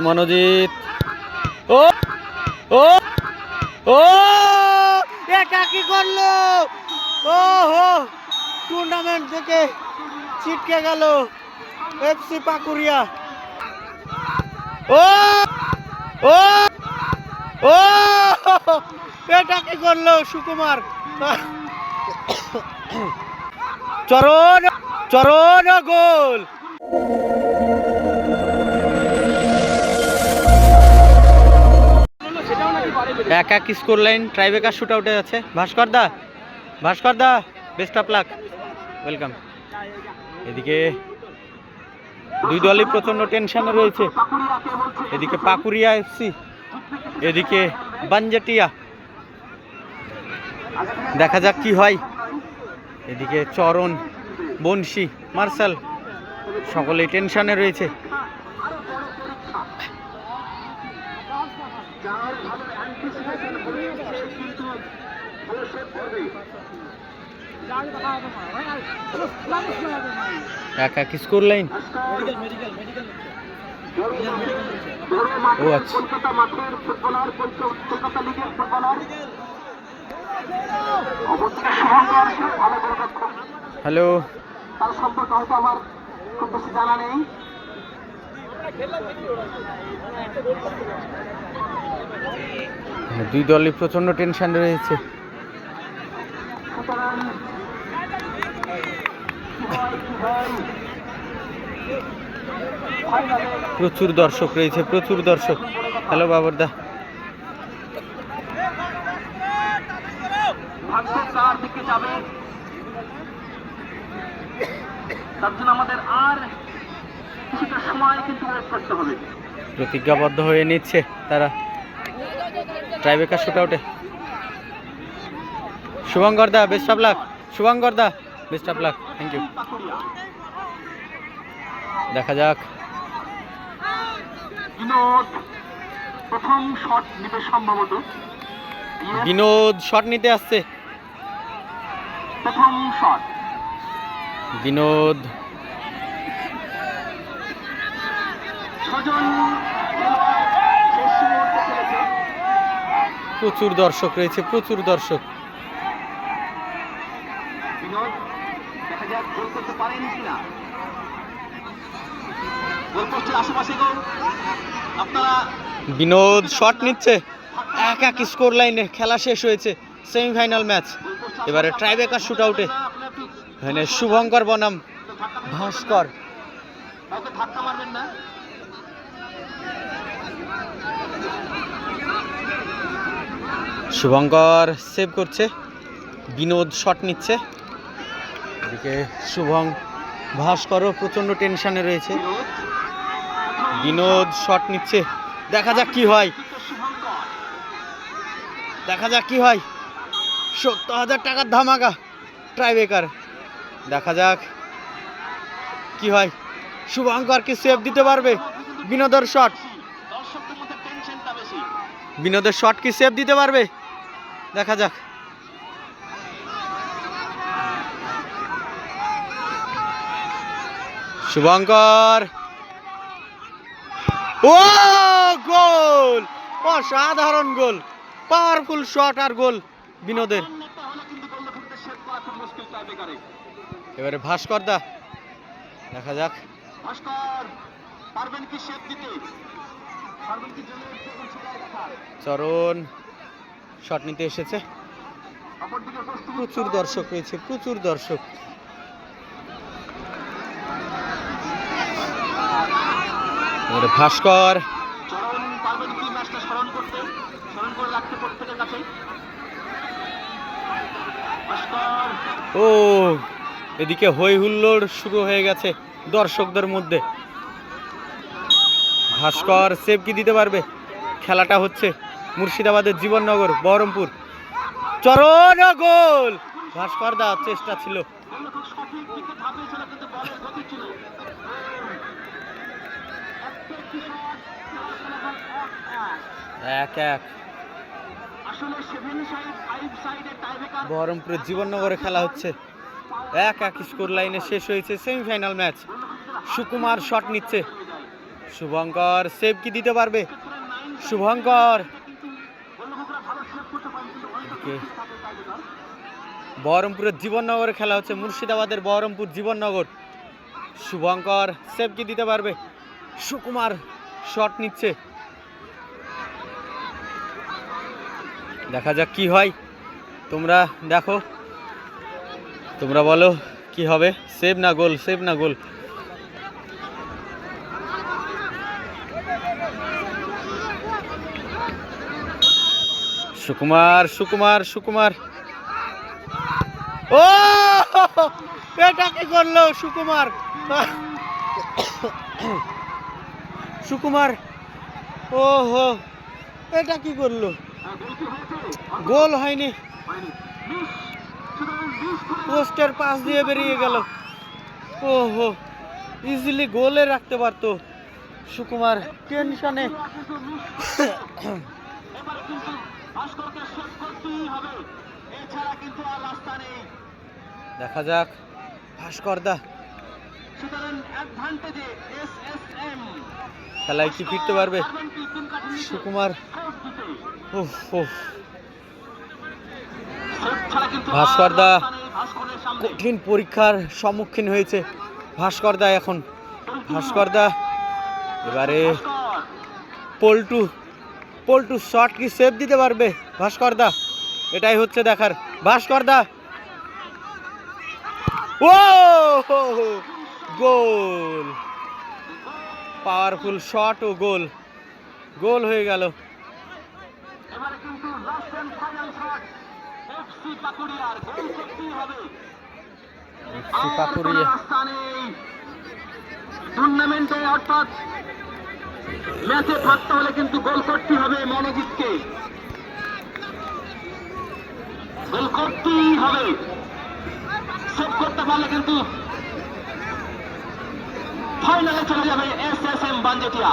মনোজিৎ ও ও ও এটা কি করল? ও হো টুর্নামেন্ট থেকে ছিটকে গেল এফসি পাকুরিয়া ও ও ও, এটা কি করল সুকুমার? চরণ চরণ গোল। এক এক স্কোর লাইন ট্রাইবেকার শুট আউটে আছে। ভাস্কর দা ভাস্কর দা বেস্ট অফ লাক ওয়েলকাম এদিকে দুই দলই প্রচণ্ড টেনশনে রয়েছে। এদিকে পাকুরিয়া এফসি এদিকে বানজাটিয়া দেখা যাক কি হয়। এদিকে চরণ, বনশি, মার্শাল, সকলেই টেনশনে রয়েছে। স্কোর লাইন ও আচ্ছা। হ্যালো তার সম্পর্কে হয়তো আমার খুব বেশি জানা নেই দুই দলই প্রচণ্ড টেনশন রয়েছে। প্রচুর দর্শক রয়েছে, প্রচুর দর্শক। হ্যালো বাবরদা। হবে প্রতিজ্ঞাবদ্ধ হয়ে নিচ্ছে তারা। ট্রাইবেকার শুট আউটে শুভঙ্কর দা best of luck Shubhankar the. Best of luck thank you. দেখা যাক। বিনোদ প্রথম শট নিবে সম্ভবত। বিনোদ শট নিতে আসছে। প্রথম শট। বিনোদ। প্রচুর দর্শক রয়েছে প্রচুর দর্শক বিনোদ দেখা যাক গোল করতে পারেন কিনা? গোল পোস্টের আশেপাশে গোল আপনারা বিনোদ শট নিচ্ছে। এক এক স্কোর লাইনে খেলা শেষ হয়েছে সেমিফাইনাল ম্যাচ এবারে ট্রাইবেকার শুট আউটে এখানে শুভঙ্কর বনাম ভাস্কর। ধাক্কা মারবেন না। শুভঙ্কর সেভ করছে বিনোদ শট নিচ্ছে। এদিকে শুভং ভাস্করও প্রচণ্ড টেনশনে রয়েছে। বিনোদ শট নিচ্ছে। দেখা যাক কি হয়। দেখা যাক কি হয়। সত্তর হাজার টাকার ধামাকা ট্রাইবেকার দেখা যাক কি হয়। শুভঙ্কর কি সেভ দিতে পারবে বিনোদের শট বিনোদের শট কি সেভ দিতে পারবে? দেখা যাক। শুভঙ্কর। ও গোল! অসাধারণ গোল। পাওয়ারফুল শট আর গোল বিনোদের। এবারে ভাস্কর দা দেখা যাক। চরণ শট নিতে এসেছে। প্রচুর দর্শক রয়েছে প্রচুর দর্শক এবারে ভাস্কর চরণ পারবেন কি ম্যাচটা স্মরণ করতে স্মরণ করে রাখতে প্রত্যেকের কাছে ভাস্কর। ও, এদিকে হই হুল্লোড় শুরু হয়ে গেছে দর্শকদের মধ্যে। ভাস্কর সেভ কি দিতে পারবে? খেলাটা হচ্ছে মুর্শিদাবাদের জীবননগর, বহরমপুর। চরণ গোল! ভাস্কর দা চেষ্টা ছিল। এক এক। বহরমপুরের জীবননগরে খেলা হচ্ছে। এক এক স্কোর লাইনে শেষ হয়েছে সেমিফাইনাল ম্যাচ সুকুমার শট নিচ্ছে। শুভঙ্কর সেভ কি দিতে পারবে? শুভঙ্কর। বহরমপুরের জীবননগরে খেলা হচ্ছে। মুর্শিদাবাদের বহরমপুর জীবননগর। শুভঙ্কর সেভ কি দিতে পারবে? সুকুমার শট নিচ্ছে। দেখা যাক কি হয়। তোমরা দেখো। তোমরা বলো, কি হবে? সেভ না গোল, সেভ না গোল? সুকুমার সুকুমার সুকুমার। ও! এটা কি করল? সুকুমার। সুকুমার। ও হো এটা কি করল? গোল হয়নি। পোস্টের পাশ দিয়ে বেরিয়ে গেল। ও হো ইজিলি গোলে রাখতে পারতো সুকুমার। টেনশনে। দেখা যাক, ভাস্কর দা। সুতরাং অ্যাডভান্টেজে এস এস এম খেলায় কি ফিরতে পারবে? সুকুমার উফ উফ। ভাস্কর দা কঠিন পরীক্ষার সম্মুখীন হয়েছে ভাস্কর দা এখন। ভাস্কর দা এবারে পল্টু পল্টু শট কি সেভ দিতে পারবে ভাস্কর দা? এটাই হচ্ছে দেখার। ভাস্কর দা। ও গোল। পাওয়ারফুল শট ও গোল। গোল হয়ে গেল। এবারে কিন্তু last end final shot FC পাকুড়িয়ার goal করতেই হবে। কোনো রাস্তা টুর্নামেন্টে অর্থাৎ ম্যাচে থাকতে হলে কিন্তু গোল করতে হবে মনোজিৎকে গোল করতেই হবে। সেভ করতে পারলে কিন্তু ফাইনালে চলে যাবে S S M Banjetia.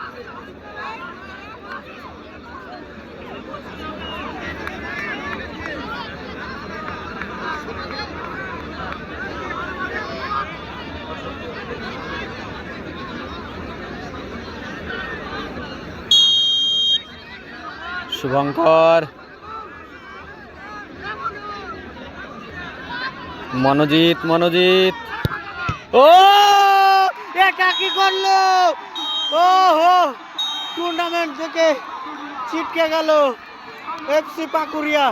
Shubhankar. Manojit Manojit. ও! এটা কি করল? ও হো টুর্নামেন্ট থেকে ছিটকে গেল এফসি পাকুরিয়া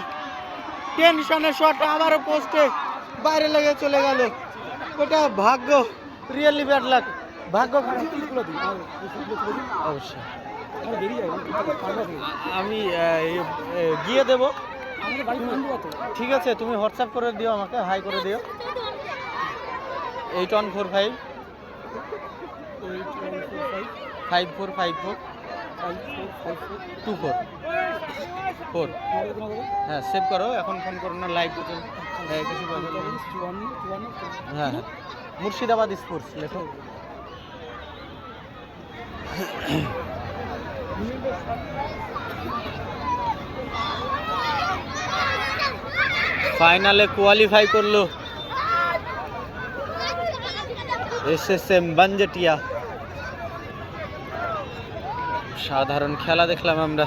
টেনশনে শট আবারও পোস্টে বাইরে লেগে চলে গেল। ওটা ভাগ্য রিয়েলি ব্যাড লাক ভাগ্য খারাপ। অবশ্যই। আমি গিয়ে দেবো। ঠিক আছে তুমি হোয়াটসঅ্যাপ করে দিও আমাকে হাই করে দিও। Eight one four five. Five four five four. Two four. Four. হ্যাঁ সেভ করো এখন ফোন করো না লাইভ কিছু হ্যাঁ হ্যাঁ। মুর্শিদাবাদ স্পোর্টস লেখো। ফাইনালে কোয়ালিফাই করল। S S M Banjetia. সাধারণ খেলা দেখলাম আমরা।